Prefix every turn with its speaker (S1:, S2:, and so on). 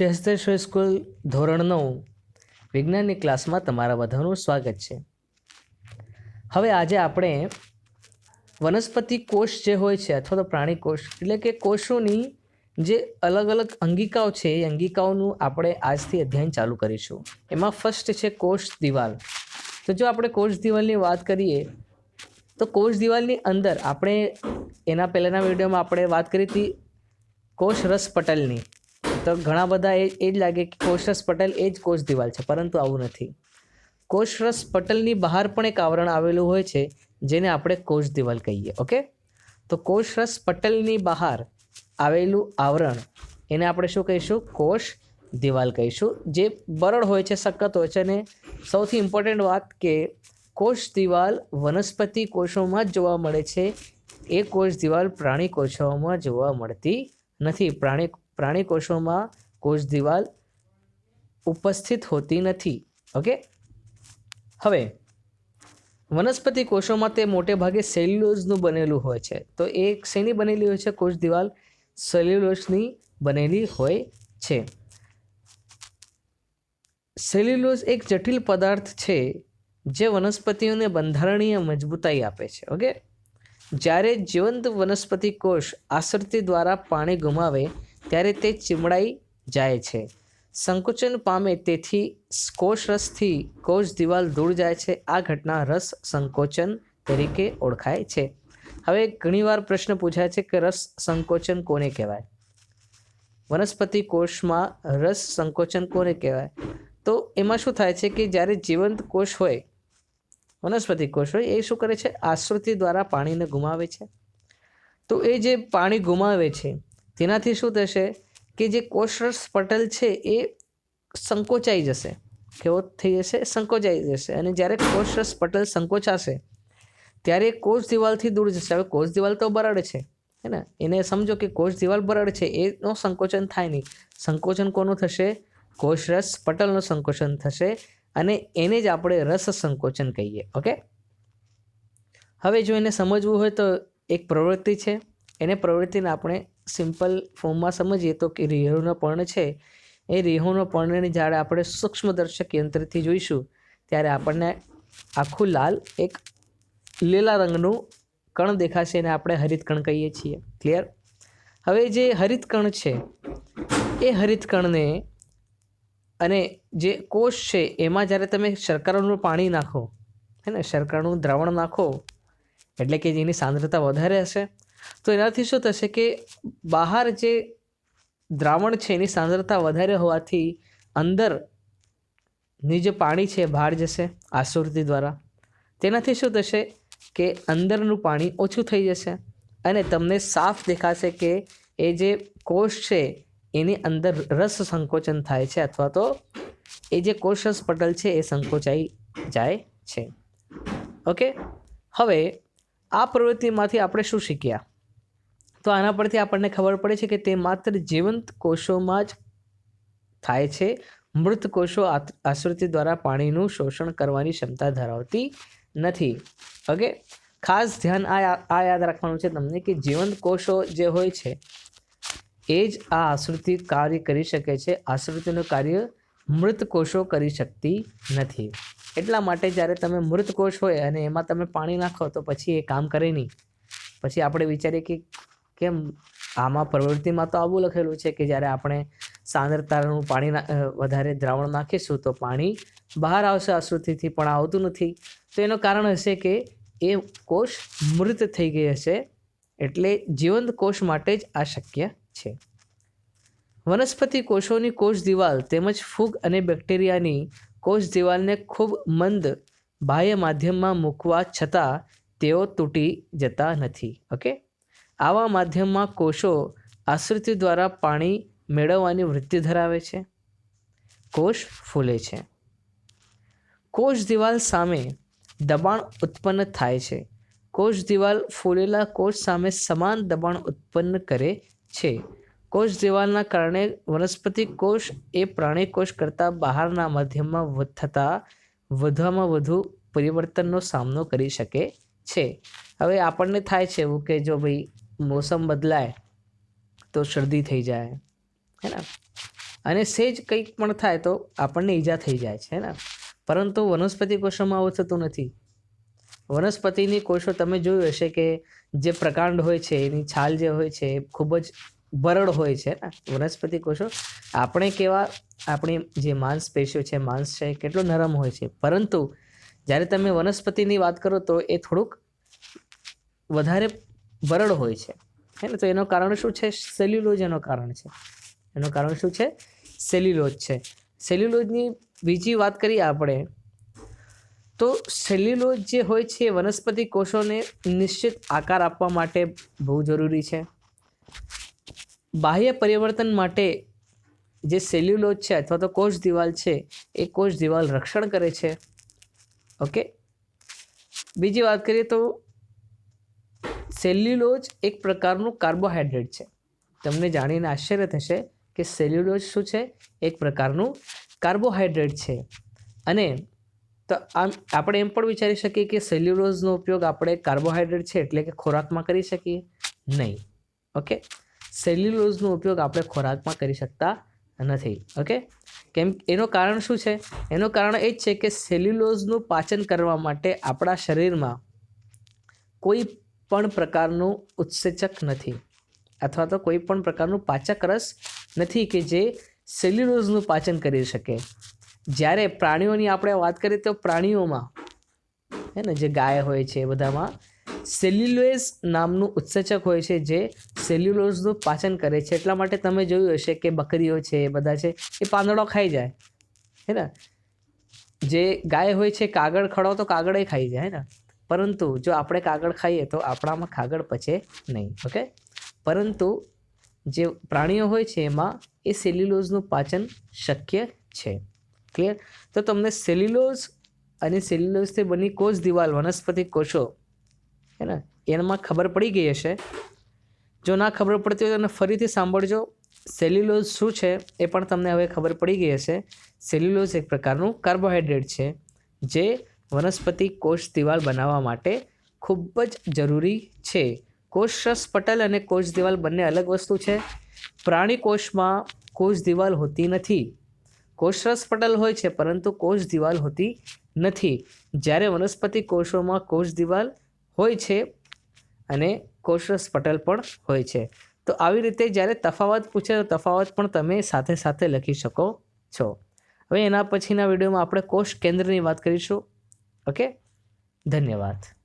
S1: શ્રેષ્ઠેશ્વર school ધોરણ નવ, વિજ્ઞાનની ક્લાસમાં તમારા બધાનું સ્વાગત છે. હવે આજે આપણે વનસ્પતિ કોષ જે હોય છે અથવા તો પ્રાણી કોષ, એટલે કે કોષોની જે અલગ અલગ અંગિકાઓ છે, એ અંગિકાઓનું આપણે આજથી અધ્યયન ચાલુ કરીશું. એમાં ફર્સ્ટ છે કોષ દિવાલ. તો જો આપણે કોષ દિવાલની વાત કરીએ, તો કોષ દિવાલની અંદર આપણે એના પહેલાંના વિડીયોમાં આપણે વાત કરી હતી કોષ રસ પટલની. તો ઘણા બધા એ એ જ લાગે કે કોષરસ પટલ એ જ કોષ દિવાલ છે, પરંતુ આવું નથી. કોષરસ પટલની બહાર પણ એક આવરણ આવેલું હોય છે, જેને આપણે કોષ દિવાલ કહીએ, ઓકે? તો કોષરસ પટલની બહાર આવેલું આવરણ એને આપણે શું કહીશું? કોષ દિવાલ કહીશું. જે બરડ હોય છે, સખત હોય છે, અને સૌથી ઇમ્પોર્ટન્ટ વાત કે કોષ દિવાલ વનસ્પતિ કોષોમાં જ જોવા મળે છે. એ કોષ દિવાલ પ્રાણી કોષોમાં જોવા મળતી નથી. પ્રાણી પ્રાણી કોષોમાં કોષ દિવાલ ઉપસ્થિત હોતી નથી. ઓકે? હવે, વનસ્પતિ કોષોમાં તે મોટે ભાગે સેલ્યુલોઝનું બનેલું હોય છે. તો એ શેની બનેલી હોય છે? કોષ દિવાલ સેલ્યુલોઝની બનેલી હોય છે. સેલ્યુલોઝ એક જટિલ પદાર્થ છે જે વનસ્પતિઓને બંધારણીય મજબૂતાઈ આપે છે. ઓકે? જ્યારે જીવંત વનસ્પતિ કોષ આસરતી દ્વારા પાણી ગુમાવે ત્યારે તે ચીમડાઈ જાય છે. સંકુચન પામે તેથી કોષ રસથી કોષ દિવાલ દૂર જાય છે. આ ઘટના રસ સંકોચન તરીકે ઓળખાય છે. હવે ઘણીવાર પ્રશ્ન પૂછાય છે કે રસ સંકોચન કોને કહેવાય? વનસ્પતિ કોષમાં રસ સંકોચન કોને કહેવાય? તો એમાં શું થાય છે કે જ્યારે જીવંત કોષ હોય, વનસ્પતિ કોષ હોય, એ શું કરે છે? આશ્રુતિ દ્વારા પાણીને ગુમાવે છે. તો એ જે પાણી ગુમાવે છે તેનાથી શું થશે કે જે કોષરસ પટલ છે એ સંકોચાઈ જશે. કેવો થઈ જશે? સંકોચાઈ જશે. અને જ્યારે કોષરસ પટલ સંકોચાશે, ત્યારે કોષ દિવાલથી દૂર જશે. હવે કોષ દિવાલ તો બરડ છે, હે ને? એને સમજો કે કોષ દિવાલ બરડ છે, એનો સંકોચન થાય નહીં. સંકોચન કોનું થશે? કોષરસ પટલનું સંકોચન થશે અને એને જ આપણે રસ સંકોચન કહીએ. ઓકે? હવે જો એને સમજવું હોય તો એક પ્રવૃત્તિ છે. એને પ્રવૃત્તિને આપણે સિમ્પલ ફોર્મમાં સમજીએ તો કે રીહોનો પર્ણ છે. એ રીહોનો પર્ણની જ્યારે આપણે સૂક્ષ્મદર્શક યંત્રથી જોઈશું. ત્યારે આપણને આખું લાલ એક લીલા રંગનું કણ દેખાશે એને આપણે હરિત કણ કહીએ છીએ. ક્લિયર હવે જે હરિત કણ છે, એ હરિત કણને અને જે કોષ છે, એમાં જ્યારે તમે શર્કરાનું પાણી નાખો, હે ને, શર્કરાનું દ્રાવણ નાખો, એટલે કે જેની સાંદ્રતા વધારે હશે તો એનાથી શું થશે કે બહાર જે દ્રાવણ છે, એની સાંદ્રતા વધારે હોવાથી અંદરની જે પાણી છે બહાર જશે આસુરતી દ્વારા. તેનાથી શું થશે કે અંદરનું પાણી ઓછું થઈ જશે અને તમને સાફ દેખાશે કે એ જે કોષ છે, એની અંદર રસ સંકોચન થાય છે અથવા તો એ જે કોષરસ પટલ છે, એ સંકોચાઈ જાય છે. ઓકે? હવે આ પ્રવૃત્તિમાંથી આપણે શું શીખ્યા? તો આના પરથી આપણને ખબર પડે છે કે તે માત્ર જીવંત કોષોમાં જ થાય છે. મૃત કોષો આશ્રુતિ દ્વારા પાણીનું શોષણ કરવાની ક્ષમતા ધરાવતી નથી. ઓકે? ખાસ ધ્યાન આ આ યાદ રાખવાનું છે તમને કે જીવંત કોષો જે હોય છે, એ જ આ આશ્રુતિ કાર્ય કરી શકે છે. આશ્રુતિનું કાર્ય મૃત કોષો કરી શકતી નથી. એટલા માટે જ્યારે તમે મૃત કોષ હોય અને એમાં તમે પાણી નાખો તો પછી એ કામ કરે નહીં. પછી આપણે વિચારીએ કે કેમ? આમાં પ્રવૃત્તિમાં તો આવું લખેલું છે કે જ્યારે આપણે સાંદ્રતાનું પાણી વધારે દ્રાવણ નાખીશું તો પાણી બહાર આવશે આશ્રુતિથી પણ આવતું નથી. તો એનું કારણ હશે કે એ કોષ મૃત થઈ ગઈ હશે એટલે જીવંત કોષ માટે જ આ શક્ય છે. વનસ્પતિ કોષોની કોષ દિવાલ તેમજ ફૂગ અને બેક્ટેરિયાની કોષ દિવાલને ખૂબ મંદ બાહ્ય માધ્યમમાં મૂકવા છતાં તેઓ તૂટી જતા નથી. ઓકે? આવા માધ્યમમાં કોષો આશ્રિતિ દ્વારા પાણી મેળવવાની વૃત્તિ ધરાવે છે. કોષ ફૂલે છે. કોષ દિવાલ સામે દબાણ ઉત્પન્ન થાય છે. કોષ દિવાલ ફૂલેલા કોષ સામે સમાન દબાણ ઉત્પન્ન કરે છે. કોષ દિવાલના કારણે વનસ્પતિ કોષ એ પ્રાણી કોષ કરતાં બહારના માધ્યમમાં થતા વધવામાં વધુ પરિવર્તનનો સામનો કરી શકે છે. હવે આપણને થાય છે એવું કે જો ભાઈ. મોસમ બદલાય, તો શરદી થઈ જાય, હે ને? અને સેજ કંઈક પણ થાય તો આપણને ઈજા થઈ જાય છે ને? પરંતુ વનસ્પતિ કોષોમાં આવું થતું નથી. વનસ્પતિની કોષો તમે જોયું હશે કે જે પ્રકાંડ હોય છે, એની છાલ જે હોય છે, એ ખૂબ જ બરડ હોય છે ને? વનસ્પતિ કોષો આપણે કેવા, આપણી જે માંસપેશીઓ છે, માંસ છે કેટલો નરમ હોય છે. પરંતુ જ્યારે તમે વનસ્પતિની વાત કરો તો એ થોડુંક વધારે બરડ હોય છે. હે ને? તો એનું કારણ શું છે? સેલ્યુલોજ એનું કારણ છે. એનું કારણ શું છે? સેલ્યુલોજ છે. સેલ્યુલોજની બીજી વાત કરીએ આપણે, તો સેલ્યુલોજ જે હોય છે એ વનસ્પતિ કોષોને નિશ્ચિત આકાર આપવા માટે બહુ જરૂરી છે. બાહ્ય પરિવર્તન માટે જે સેલ્યુલોજ છે અથવા તો કોષ દિવાલ છે, એ કોષ દિવાલ રક્ષણ કરે છે. ઓકે? બીજી વાત કરીએ તો સેલ્યુલોજ એક પ્રકારનું કાર્બોહાઈડ્રેટ છે. તમને જાણીને આશ્ચર્ય થશે કે સેલ્યુલોજ શું છે? એક પ્રકારનું કાર્બોહાઈડ્રેટ છે. અને તો આમ આપણે એમ પણ વિચારી શકીએ કે સેલ્યુલોઝનો ઉપયોગ આપણે કાર્બોહાઈડ્રેટ છે એટલે કે ખોરાકમાં કરી શકીએ? નહીં. ઓકે? સેલ્યુલોઝનો ઉપયોગ આપણે ખોરાકમાં કરી શકતા નથી. ઓકે? કેમ એનું કારણ શું છે? એનું કારણ એ જ છે કે સેલ્યુલોઝનું પાચન કરવા માટે આપણા શરીરમાં કોઈ પણ પ્રકારનું ઉત્સેચક નથી. અથવા તો કોઈ પણ પ્રકારનું પાચક રસ નથી કે જે સેલ્યુલોઝનું પાચન કરી શકે. જ્યારે પ્રાણીઓની આપણે વાત કરીએ તો પ્રાણીઓમાં, હે ને, જે ગાય હોય છે એ બધામાં સેલ્યુલોઝ નામનું ઉત્સેચક હોય છે જે સેલ્યુલોઝનું પાચન કરે છે. એટલા માટે તમે જોયું હશે કે બકરીઓ છે એ બધા છે એ પાંદડો ખાઈ જાય. હે ને? જે ગાય હોય છે કાગળ ખડો તો કાગળે ખાઈ જાય ને? પરંતુ જો આપણે કાગળ ખાઈએ તો આપણામાં કાગળ પચે નહીં, ઓકે? પરંતુ જે પ્રાણીઓ હોય છે એમાં એ સેલ્યુલોઝનું પાચન શક્ય છે. ક્લિયર તો તમને સેલ્યુલોઝ અને સેલ્યુલોઝથી બની કોષ દિવાલ, વનસ્પતિ કોષો, હે ને? એનામાં ખબર પડી ગઈ હશે. જો ના ખબર પડતી હોય તો તમે ફરીથી સાંભળજો. સેલ્યુલોઝ શું છે એ પણ તમને હવે ખબર પડી ગઈ હશે. સેલ્યુલોઝ એક પ્રકારનું કાર્બોહાઈડ્રેટ છે, જે વનસ્પતિ કોષ દિવાલ બનાવવા માટે ખૂબ જ જરૂરી છે. કોષરસ પટલ અને કોષ દિવાલ બંને અલગ વસ્તુ છે. પ્રાણી કોષમાં કોષ દિવાલ હોતી નથી. કોષરસ પટલ હોય છે, પરંતુ કોષ દિવાલ હોતી નથી. જ્યારે વનસ્પતિ કોષોમાં કોષ દિવાલ હોય છે અને કોષરસ પટલ પણ હોય છે. તો આવી રીતે જ્યારે તફાવત પૂછે, તો તફાવત પણ તમે સાથે સાથે લખી શકો છો. હવે એના પછીના વિડીયોમાં આપણે કોષ કેન્દ્રની વાત કરીશું. ઓકે? ધન્યવાદ.